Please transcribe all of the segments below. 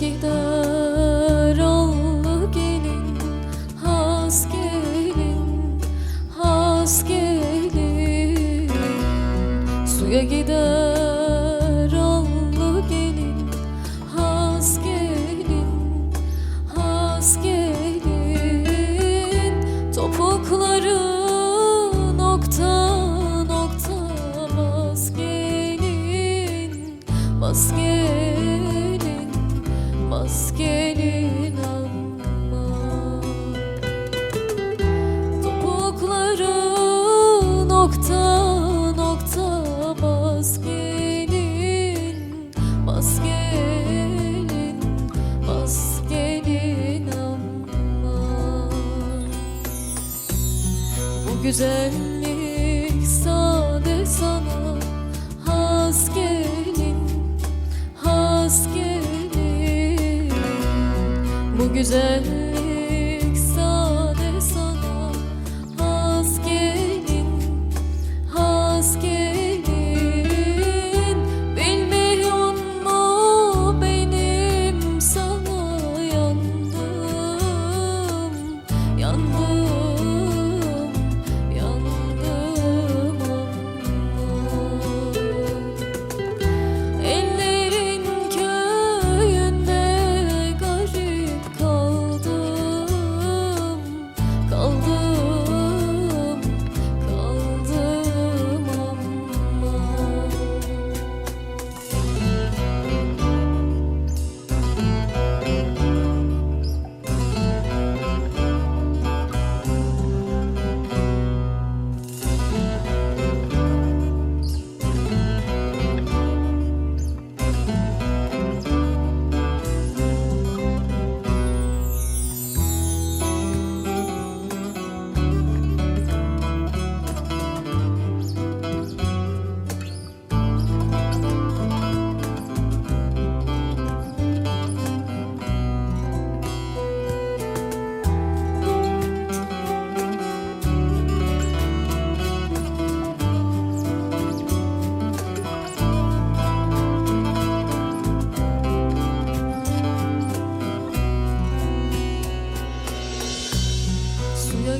gider allı gelin Has gelin, has gelin. Suya gider allı gelin Has gelin, has gelin. Topukları nokta nokta Bas gelin, bas gelin. Güzellik sade sana. Has gelin Has gelin. Bu güzellik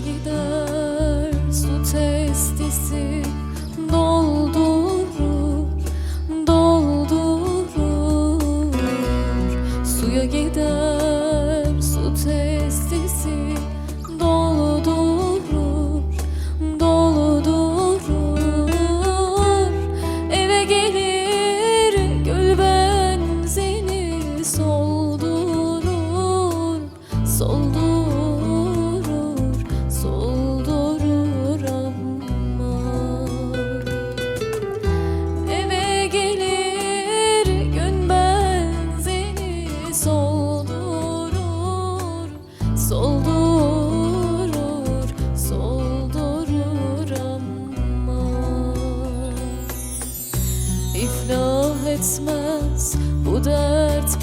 gider su testisi etmez. Bu dert